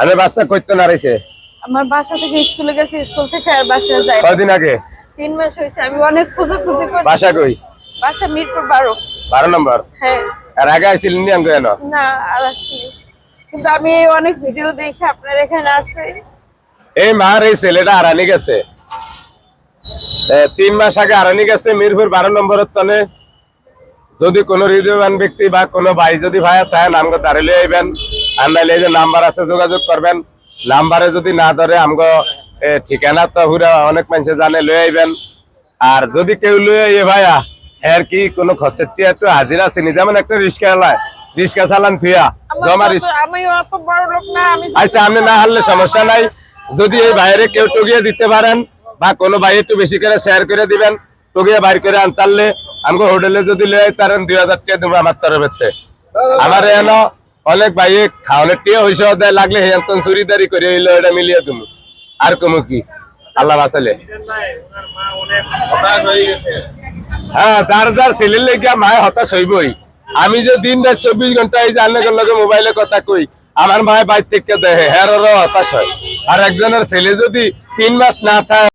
আমি বাচ্চা করতে না রয়েছে আমার বাসা থেকে স্কুলে গেছি স্কুল থেকে আর বাসায় যাই কয়দিন আগে? তিন মাস হয়েছে আমি অনেক খোঁজাখুঁজি করছি। বাসা কই? বাসা মিরপুর বারো। বারো নম্বর? হ্যাঁ। আর আগে আইছিলেন নি আমি কেন না আর আসিনি। কিন্তু আমি এই অনেক ভিডিও দেখে আপনার এখানে আসছি। এই মার এই ছেলেটা আরানি গেছে। তিন মাস আগে আরানি গেছে মিরপুর বারো নম্বরের তনে যদি কোনো হৃদয়বান ব্যক্তি বা কোনো ভাই যদি ভাই তাই নামগো দাঁড়িয়ে আইবেন। আর এই যে নাম্বার আছে যোগাযোগ করবেন। নাম্বারে যদি না ধরে আমগো ঠিকানা তো পুরা অনেক মানুষে জানে লয়ে আইবেন। আর যদি কেউ লয়ে আইয়ে ভাইয়া এর কি কোনো খরচের টিয়া একটু হাজিরা আছে? যেমন একটা রিক্সা চালায় রিক্সা চালান থুয়া জমা রিক্সা আমি অত বড় লোক না আমি আচ্ছা আপনি না হারলে সমস্যা নাই। যদি এই বাইরে কেউ টুকিয়ে দিতে পারেন বা কোনো ভাই একটু বেশি করে শেয়ার করে দিবেন টগিয়ে বাইর করে আনতারলে আমাকে হোটেলে যদি লয়ে তারেন দুই হাজার টাকা দেবো আমার তরফেতে আমার এন অনেক ভাই খাওয়ানোর টিয়া হয়েছে দেয় লাগলে হেতন চুরিদারি করে হইল, এটা মিলিয়ে তুমি। আর কোনো কি? আল্লাহ বাসালে হ্যাঁ যার যার ছেলের লেগে মায় হতাশ হইবই। আমি যে দিন রাত চব্বিশ ঘণ্টা এই জানলে লগে মোবাইলে কথা কই, আমার মায় বাইর থেকে দেহে হ্যাঁ হতাশ হয়। আর একজনের ছেলে যদি তিন মাস না থাকে